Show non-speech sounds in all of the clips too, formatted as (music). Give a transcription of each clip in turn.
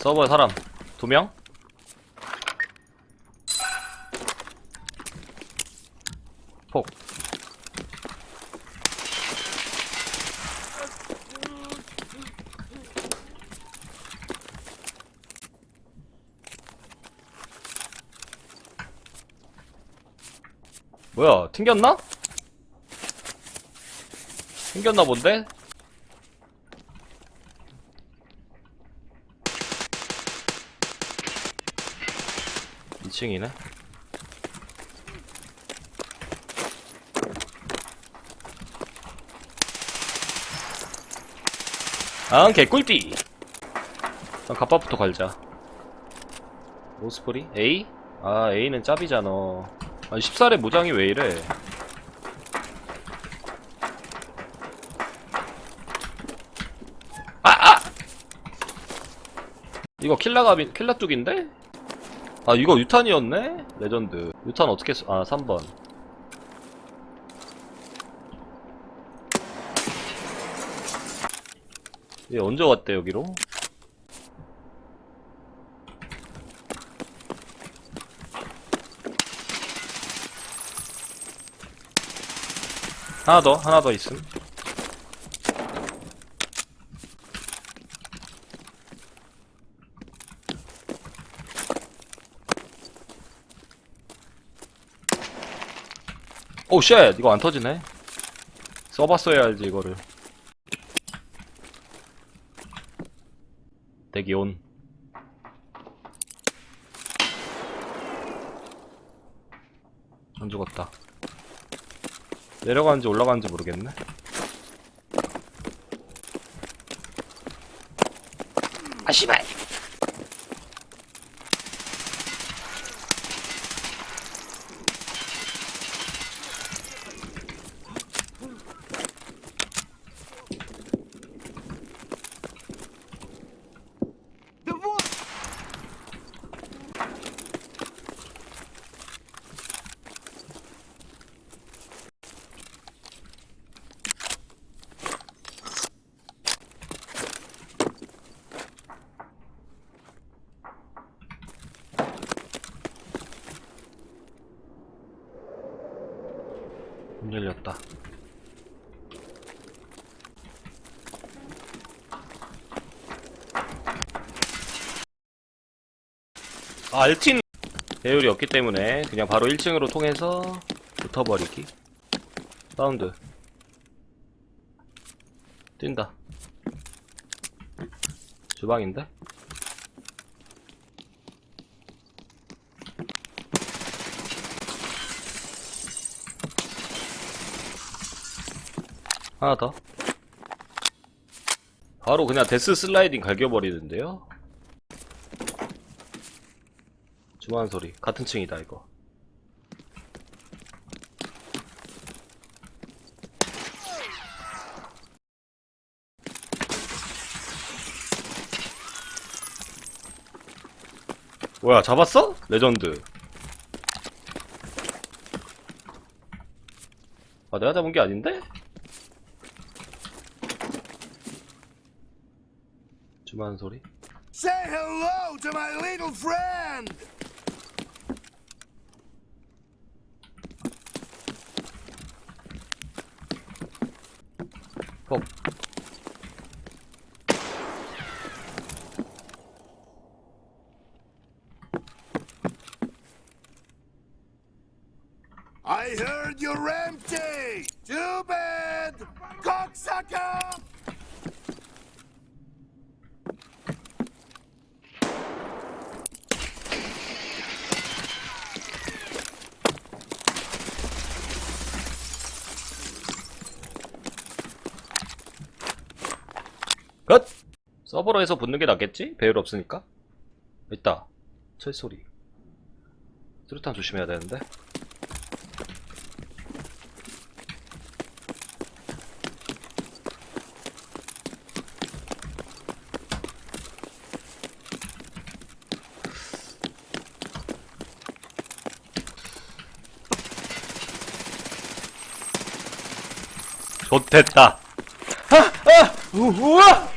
서버에 사람 두 명? 폭. 뭐야, 튕겼나? 튕겼나 본데? 이층이네 아, 개꿀띠! 아, 갑바부터 걸자. 오스프리? A? 아, A는 짭이잖아. 아, 14의 모장이 왜 이래? 아, 아! 이거 킬라갑이, 킬라뚝인데? 아, 이거 유탄이었네? 레전드. 유탄 어떻게, 써? 아, 3번. 얘 언제 왔대, 여기로? 하나 더, 하나 더 있음. 오, 쉣! 이거 안 터지네. 써봤어야 알지, 이거를. 대기 온. 안 죽었다. 내려가는지 올라가는지 모르겠네. 아, 씨발! 문 열렸다. 아, 알틴 배율이 없기 때문에 그냥 바로 1층으로 통해서 붙어버리기. 사운드. 뛴다. 주방인데? 하나 더. 바로 그냥 데스 슬라이딩 갈겨버리는데요? 주무한 소리. 같은 층이다, 이거. 뭐야, 잡았어? 레전드. 아, 내가 잡은 게 아닌데? 주무한 소리. Say hello to my little friend! 폭. I heard you're empty! Too bad! Cocksucker! 끝! 서버로 해서 붙는 게 낫겠지? 배율 없으니까. 있다. 철소리. 수류탄 조심해야 되는데. 좋됐다. 아! 아! 우, 우와!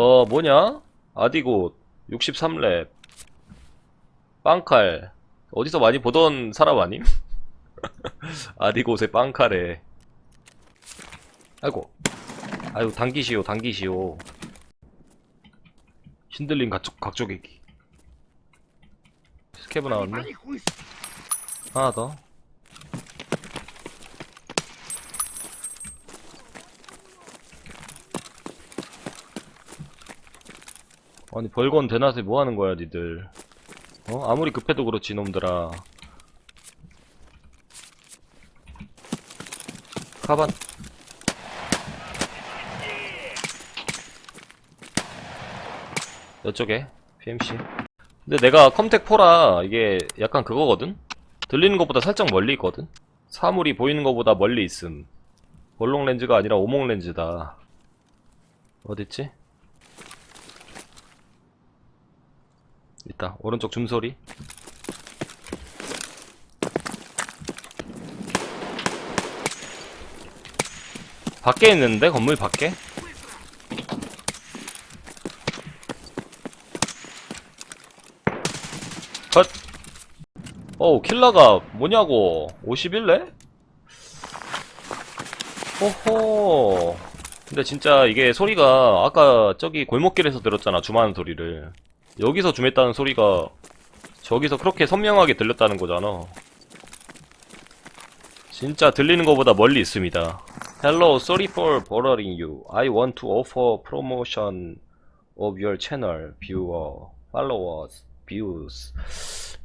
어 뭐냐? 아디고 63렙. 빵칼. 어디서 많이 보던 사람 아님? (laughs) 아디고의 빵칼에. 아이고. 아이고 당기시오 당기시오. 신들린 각쪽, 각조개기 스케브 나왔네 하나 더. 아니 벌건 대낮에 뭐 하는 거야 니들 어? 아무리 급해도 그렇지 놈들아 가반 이쪽에 PMC 근데 내가 컴택4라 이게 약간 그거거든? 들리는 것보다 살짝 멀리 있거든? 사물이 보이는 것보다 멀리 있음 볼록 렌즈가 아니라 오목 렌즈다 어딨지? 있다 오른쪽 줌소리 밖에 있는데? 건물 밖에? 컷! 어우 킬러가 뭐냐고 51래? 호호 근데 진짜 이게 소리가 아까 저기 골목길에서 들었잖아 줌하는 소리를 여기서 줌했다는 소리가 저기서 그렇게 선명하게 들렸다는 거잖아 진짜 들리는 것보다 멀리 있습니다 Hello, sorry for bothering you. I want to offer promotion of your channel, viewer, followers, views.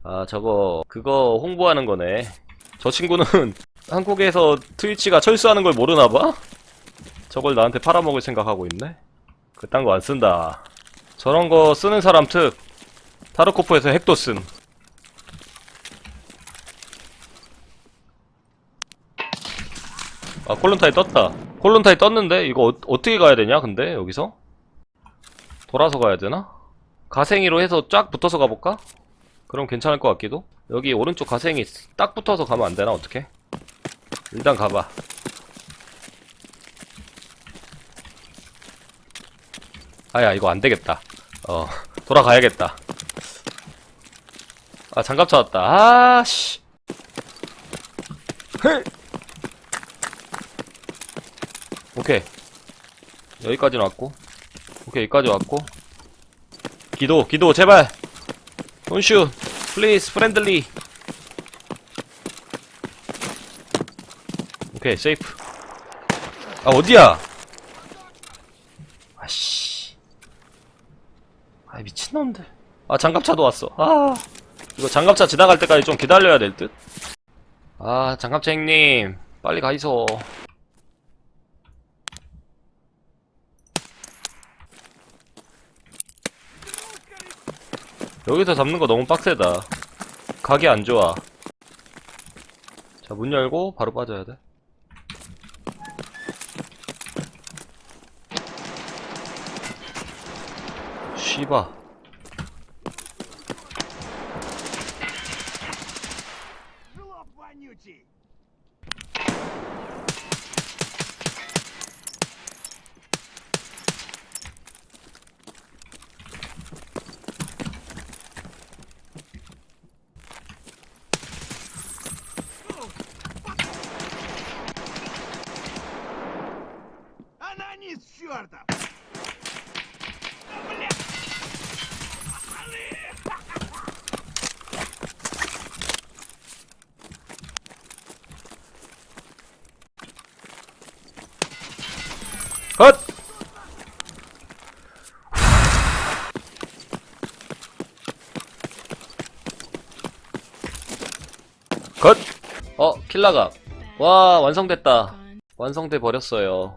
아, 저거, 그거 홍보하는 거네. 저 친구는 (laughs) 한국에서 트위치가 철수하는 걸 모르나봐? 저걸 나한테 팔아먹을 생각하고 있네? 그딴 거 안 쓴다. 저런 거 쓰는 사람 특. 타르코프에서 핵도 쓴. 아, 콜론타이 떴다. 콜론타이 떴는데? 이거 어, 어떻게 가야 되냐, 근데, 여기서? 돌아서 가야 되나? 가생이로 해서 쫙 붙어서 가볼까? 그럼 괜찮을 것 같기도? 여기 오른쪽 가생이 딱 붙어서 가면 안 되나, 어떻게? 일단 가봐. 아야, 이거 안 되겠다. 어, 돌아가야겠다. 아, 장갑 찾았다. 아, 씨. 헤! 오케이. 여기까지는 왔고. 오케이, 여기까지 왔고. 기도, 기도, 제발! 돈슈, 플리즈, 프렌들리. 오케이, 세이프. 아, 어디야? 아씨. 아, 미친놈들. 아, 장갑차도 왔어. 아. 이거 장갑차 지나갈 때까지 좀 기다려야 될 듯? 아, 장갑차 형님. 빨리 가이소. 여기서 잡는 거 너무 빡세다. 각이 안 좋아. 자, 문 열고 바로 빠져야 돼. 씨바 Она не с чертом! 킬라가. 와, 완성됐다. 완성돼 버렸어요.